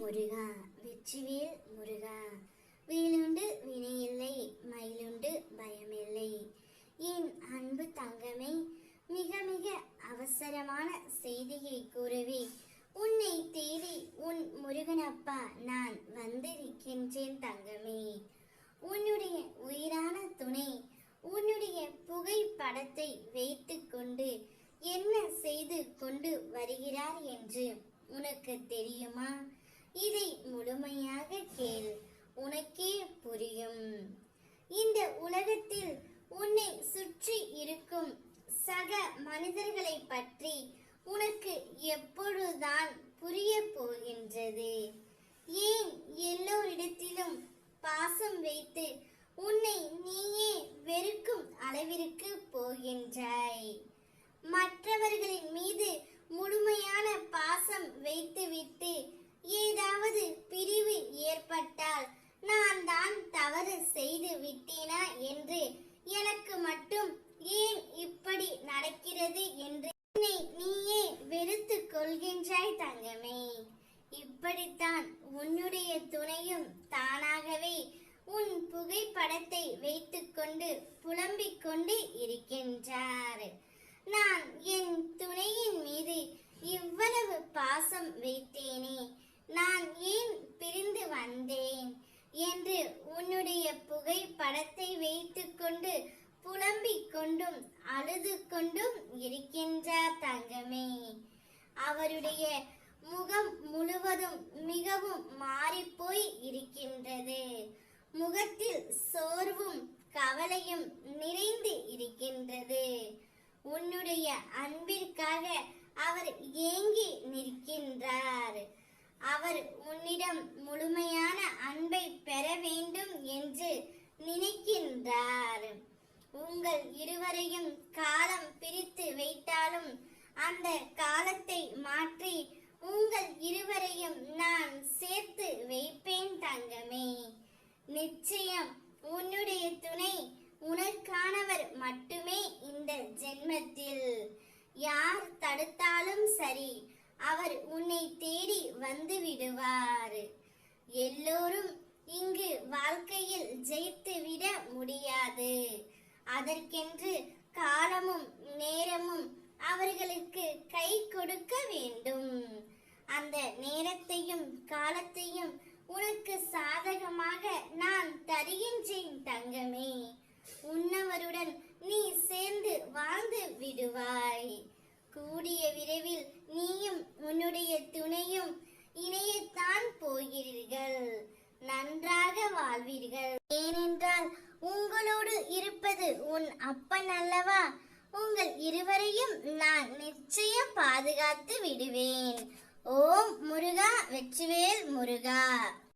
முருகா வெற்றிவேல் முருகா. வேலுண்டு வினையில்லை மயிலுண்டு பயமில்லை. என் அன்பு தங்கமே மிக மிக அவசரமான செய்தியை கூறவே உன்னை தேடி உன் முருகனப்பா நான் வந்திருக்கின்றேன் தங்கமே. உன்னுடைய உயிரான துணை உன்னுடைய புகைப்படத்தை வைத்துக்கொண்டு என்ன செய்து கொண்டு வருகிறார் என்று உனக்கு தெரியுமா? இதை முழுமையாக கேள் உனக்கே புரியும். இந்த உலகத்தில் உன்னை சுற்றி இருக்கும் சக மனிதர்களை பற்றி உனக்கு எப்பொழுதுதான் புரிய போகின்றது? ஏன் எல்லோரிடத்திலும் பாசம் வைத்து உன்னை நீயே வெறுக்கும் அளவிற்கு போகின்றாய்? மற்ற மீது முழுமையான பாசம் வைத்துவிட்டு ஏதாவது பிரிவு ஏற்பட்டால் நான் தான் தவறு செய்து விட்டேனா என்று எனக்கு மட்டும் ஏன் இப்படி இருக்கிறது என்று என்னை நீயே வெறுத்து கொள்கின்றாய் தங்கமே. இப்படித்தான் உன்னுடைய துணையும் தானாகவே உன் புகைப்படத்தை வைத்துக்கொண்டு புலம்பிக் கொண்டு இருக்கின்றார். நான் என் துணையின் மீது இவ்வளவு பாசம் வைத்தேனே. நான் ஏன் பிரிந்து வந்தேன்? என்று உன்னுடைய புகைப்படத்தை வைத்துக்கொண்டு புலம்பிக் கொண்டும் அழுது கொண்டும் இருக்கின்றார் தங்கமே. அவருடைய முகம் முழுவதும் மிகவும் மாறிப்போய் இருக்கின்றது. முகத்தில் சோர்வும் கவலையும் நிறைந்து இருக்கின்றது. உன்னுடைய அன்பிற்காக அவர் ஏங்கி நிற்கின்றார். அவர் உன்னிடம் முழுமையான அன்பை பெற வேண்டும் என்று நினைக்கின்றார் உங்கள் இருவரையும் காலம் பிரித்து வைத்தாலும் அந்த காலத்தை மாற்றி உங்கள் இருவரையும் நான் சேர்த்து வைப்பேன் தங்கமே. நிச்சயம் உன்னுடைய துணை உனக்கானவர் மட்டுமே இந்த ஜென்மத்தில். யார் தடுத்தாலும் சரி அவர் உன்னை தேடி வந்து விடுவார். எல்லோரும் இங்கு வாழ்க்கையில் ஜெய் அதற்கென்று காலமும் நேரமும் அவர்களுக்கு கை கொடுக்க வேண்டும். அந்த நேரத்தையும் காலத்தையும் உனக்கு சாதகமாக நான் தருகின்றேன் தங்கமே. உன்னவருடன் நீ சேர்ந்து வாழ்ந்து விடுவாய். கூடிய விரைவில் நீயும் உன்னுடைய துணையும் இணையத்தான் போகிறீர்கள். நன்றாக வாழ்வீர்கள். உங்களோடு இருப்பது உன் அப்பன் அல்லவா? உங்கள் இருவரையும் நான் நிச்சயம் பாதுகாத்து விடுவேன். ஓம் முருகா வெற்றிவேல் முருகா.